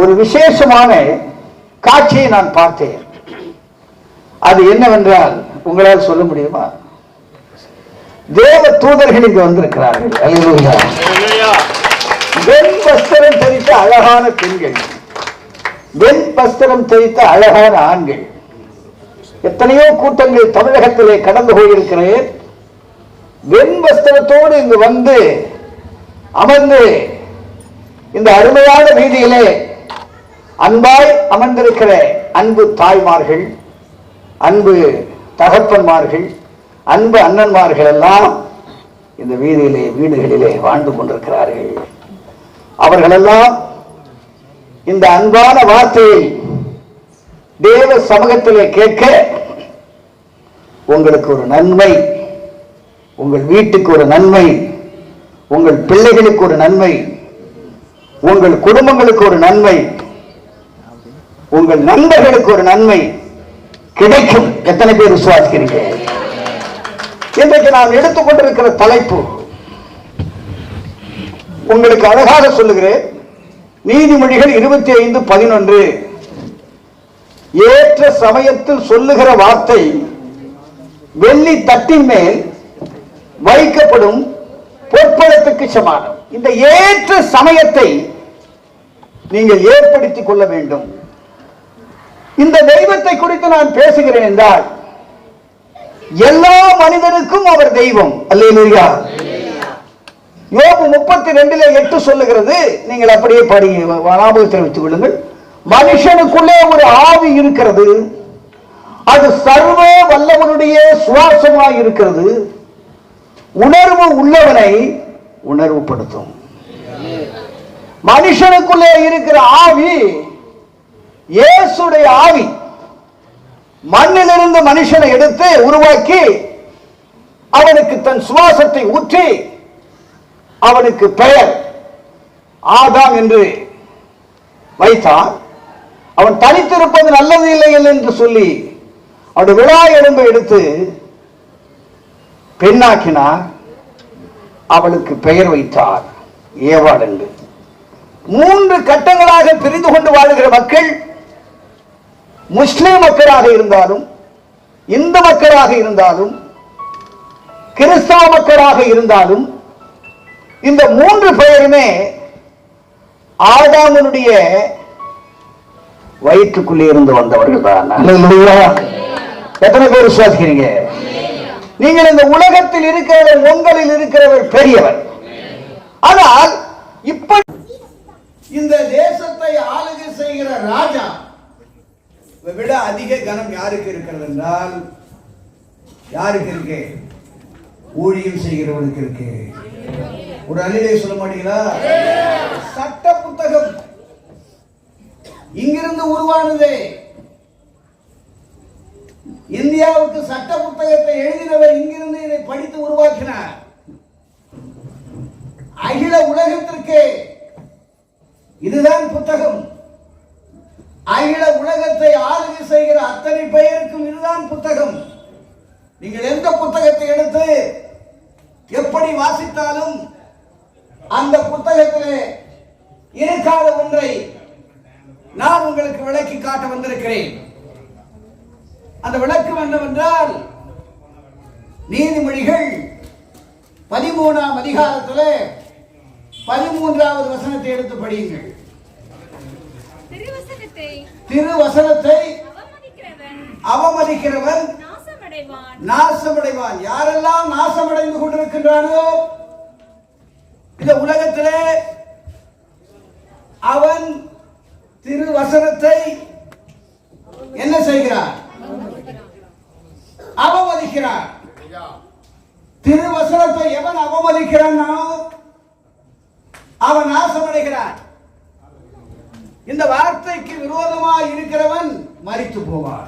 ஒரு விசேஷமான காட்சியை நான் பார்த்தேன். அது என்னவென்றால் உங்களால் சொல்ல முடியுமா? தேவ தூதர்கள் இங்கு வந்திருக்கிறார்கள். வெண் வஸ்திரம் தரித்த அழகான பெண்கள். வெண் வஸ்திரம் தரித்த அழகான ஆண்கள். எத்தனையோ கூட்டங்கள் தமிழகத்திலே கடந்து போயிருக்கிறேன். வெண் வஸ்திரத்தோடு இங்கு வந்து அமர்ந்து இந்த அருமையான வீதியிலே அன்பாய் அமர்ந்திருக்கிற அன்பு தாய்மார்கள் அன்பு தகப்பன்மார்கள் அன்பு அண்ணன்மார்கள் எல்லாம் இந்த வீதியிலே வீடுகளிலே வாழ்ந்து கொண்டிருக்கிறார்கள். அவர்களெல்லாம் இந்த அன்பான வார்த்தையை தேவ சமூகத்திலே கேட்க உங்களுக்கு ஒரு நன்மை உங்கள் வீட்டுக்கு ஒரு நன்மை உங்கள் பிள்ளைகளுக்கு ஒரு நன்மை உங்கள் குடும்பங்களுக்கு ஒரு நன்மை உங்கள் நண்பர்களுக்கு ஒரு நன்மை கிடைக்கும். எத்தனை பேர் விசுவாசிக்கிறீங்க இன்றைக்கு நாம் எடுத்துக்கொண்டிருக்கிற தலைப்பு உங்களுக்கு அழகாக சொல்லுகிறேன். நீதிமொழிகள் இருபத்தி ஐந்து பதினொன்று. ஏற்ற சமயத்தில் சொல்லுகிற வார்த்தை வெள்ளி தட்டின் மேல் வைக்கப்படும் பொற்பழத்துக்கு சமானம். இந்த ஏற்ற சமயத்தை நீங்கள் ஏற்படுத்திக் கொள்ள வேண்டும். இந்த தெய்வத்தை குறித்து நான் பேசுகிறேன் என்றால் எல்லா மனிதனுக்கும் அவர் தெய்வம். அல்லா யோபு முப்பத்தி ரெண்டுல எட்டு சொல்லுகிறது. நீங்கள் அப்படியே படி ஞாபகத்தில் வைத்துக் கொள்ளுங்கள். மனுஷனுக்குள்ளே ஒரு ஆவி இருக்கிறது. அது சர்வ வல்லவனுடைய சுவாசமாய் இருக்கிறது. உணர்வு உள்ளவனை உணர்வுபடுத்தும். மனுஷனுக்குள்ளே இருக்கிற ஆவி இயேசுடைய ஆவி மண்ணிலிருந்து மனுஷனை எடுத்து உருவாக்கி அவனுக்கு தன் சுவாசத்தை ஊற்றி அவனுக்கு பெயர். ஆதாம் என்று வைத்தான். அவன் தனித்திருப்பது நல்லது இல்லை என்று சொல்லி அவன் விழா எலும்பை எடுத்து பெண்ணாக்கினார் அவளுக்கு பெயர் வைத்தார். ஏவாள் என்று. மூன்று கட்டங்களாக பிரிந்து கொண்டு வாழுகிற மக்கள் முஸ்லிம் மக்களாக இருந்தாலும் இந்து மக்களாக இருந்தாலும் கிறிஸ்தவ மக்களாக இருந்தாலும் இந்த மூன்று பெயருமே ஆதாமனுடைய வயிற்றுக்குள்ளே இருந்து வந்தவர்கள் தான். எத்தனை பேர் விசுவாசிக்கிறீங்க? நீங்கள் இந்த உலகத்தில் இருக்கிறவர் உங்களில் இருக்கிறவர் பெரியவர். ஆனால் இப்ப இந்த தேசத்தை ஆளுகை செய்கிற ராஜா விட அதிக கனம் யாருக்கு இருக்கிறது என்றால் யாருக்கு இருக்கு? ஊழியம் செய்கிறவனுக்கு இருக்கு. ஒரு அணிலே சொல்ல மாட்டீங்களா? சட்ட புத்தகம். இங்கிருந்து உருவானது. இந்தியாவுக்கு சட்ட புத்தகத்தை எழுதினவர் இங்கிருந்து இதை படித்து உருவாக்கினார். அகில உலகத்திற்கு. இதுதான் புத்தகம். அகில உலகத்தை ஆளுகை செய்கிற அத்தனை பெயருக்கும் இதுதான் புத்தகம். நீங்கள் எந்த புத்தகத்தை எடுத்து எப்படி வாசித்தாலும் அந்த புத்தகத்திலே இருக்காத ஒன்றை நான் உங்களுக்கு விளக்கி காட்ட வந்திருக்கிறேன். அந்த விளக்கம் என்னவென்றால் நீதிமொழிகள் பதிமூணாம் அதிகாரத்தில் பதிமூன்றாவது வசனத்தை எடுத்து படியுங்கள். திருவசனத்தை திருவசனத்தை அவமதிக்கிறவன் நாசமடைவான். நாசமடைவான். யாரெல்லாம் நாசமடைந்து கொண்டிருக்கின்றானோ இந்த உலகத்திலே அவன் திருவசனத்தை என்ன செய்கிறான்? அவமதிக்கிறான். திருவசனத்தை எவன் அவமதிக்கிறானோ அவன் நாசமடைகிறான். இந்த வார்த்தைக்கு விரோதமாக இருக்கிறவன் மறித்து போவான்.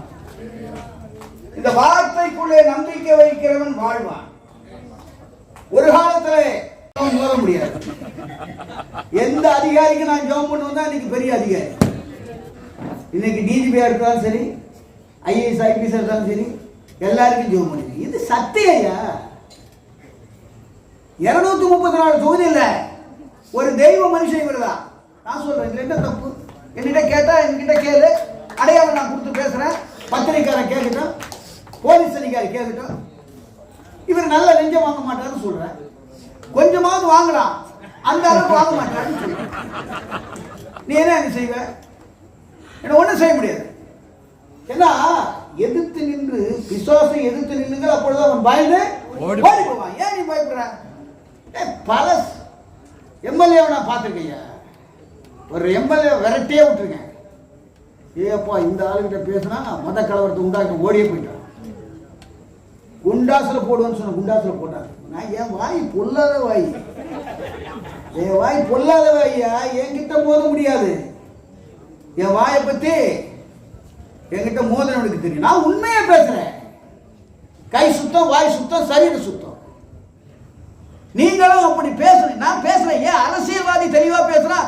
இந்த வார்த்தைக்குள்ளே நம்பிக்கை வைக்கிறவன் வாழ்வான். ஒரு காலத்துல அவன் முடியாது. எந்த அதிகாரிக்கு நான் ஜோம் பண்ணுவோம் வந்தா இன்னைக்கு பெரிய அதிகாரி? இன்னைக்கு டிஜிபியா இருந்தாலும் சரி ஐஏஎஸ் ஐபிஎஸ் இருந்தாலும் சரி எல்லாருக்கும் ஜோம் பண்ணுங்க இது சத்தியா இருநூத்தி முப்பத்தி நாலு தொகுதி இல்ல ஒரு தெய்வ மனுஷன் இவர்தான். நான் சொல்றேன் இதுல என்ன தப்பு. என்கிட்ட கேட்டா என்கிட்ட கேளு. அடையாளம் நான் கொடுத்து பேசுறேன். பத்திரிக்காரன் கேட்கட்டும். போலீஸ் அதிகாரி கேட்கட்டும். இவர் நல்ல நெஞ்சம் வாங்க மாட்டாருன்னு சொல்றேன். கொஞ்சமாவது வாங்கலாம். அந்த அளவுக்கு வாங்க மாட்டாருன்னு சொல்றேன். நீ என்ன நீ செய்வ? என்ன ஒண்ணும் செய்ய முடியாது. ஏன்னா எதிர்த்து நின்று பிசாசை எதிர்த்து நின்னுங்க அப்பொழுது அவன் பயந்து ஓடி போவான். ஏன் நீ பயப்படுற? பல எம்எல்ஏவை நான் பார்த்துருக்கேன். ஒரு எம்எல்ஏ விரட்டியே விட்டுருக்கேன். ஏப்பா இந்த ஆளுகிட்ட பேசுனா மத கலவரத்தை உண்டாக்கி ஓடியே போயிட்டான். குண்டாசுல போடுவேன்னு சொன்ன குண்டாசில் போட்டாங்க நான் என் வாய் பொல்லாத வாய். என் வாய் பொல்லாத வாய்யா? என்கிட்ட மோத முடியாது. என் வாயை பத்தி என்கிட்ட மோதனவனுக்கு தெரியும். நான் உண்மையா பேசுறேன். கை சுத்தம் வாய் சுத்தம் சரீர சுத்தம். நீங்களும் அப்படி பேசுறீங்க நான் பேசுறேன். ஏன் அரசியல்வாதி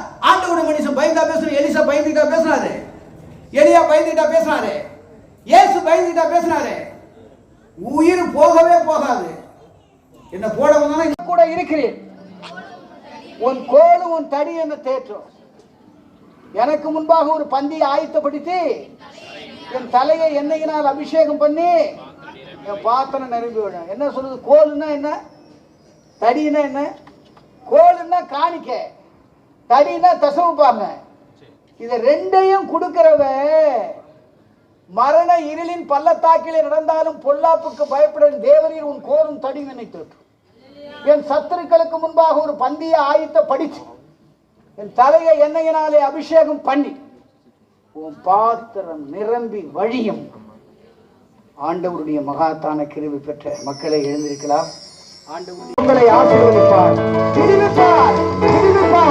தெளிவா மனுஷன் பயந்தா பேசுறேன் எலிசா பயந்துட்டா பேசுறாரு எலியா பயந்துட்டா பேசுறாரு இயேசு பயந்துட்டா பேசுறாரு. உயிர் போகவே போகாது. என்ன போட வந்தாலும் கூட இருக்கிறேன். உன் கோடு உன் தடி என்ன தேற்றும். எனக்கு முன்பாக ஒரு பந்தியை ஆயத்தப்படுத்தி என் தலையை எண்ணெயினால் அபிஷேகம் பண்ணி என் பாத்திரம் நிரம்பி விடும் என்ன சொல்லுது? கோல்னா என்ன? தடின்னா என்ன? கோல்னா காணிக்க. தடின்னா தசவுப்பாங்க இதை ரெண்டையும் கொடுக்கிறவ மரண இருளின் பள்ளத்தாக்கிலே நடந்தாலும் பொல்லாப்புக்கு பயப்படும் தேவரீர் உன் கோரும் தடி நினைத்து என் சத்துருக்களுக்கு முன்பாக ஒரு பந்திய ஆயத்த படிச்சு என் தலையை எண்ணெயினாலே அபிஷேகம் பண்ணி உன் பாத்திரம் நிரம்பி வழியும். ஆண்டவருடைய மகாத்தான கிருவி பெற்ற மக்களை எழுந்திருக்கலாம். ஆண்டவர் உங்களை ஆசீர்வதிப்பார். விடுவிப்பார்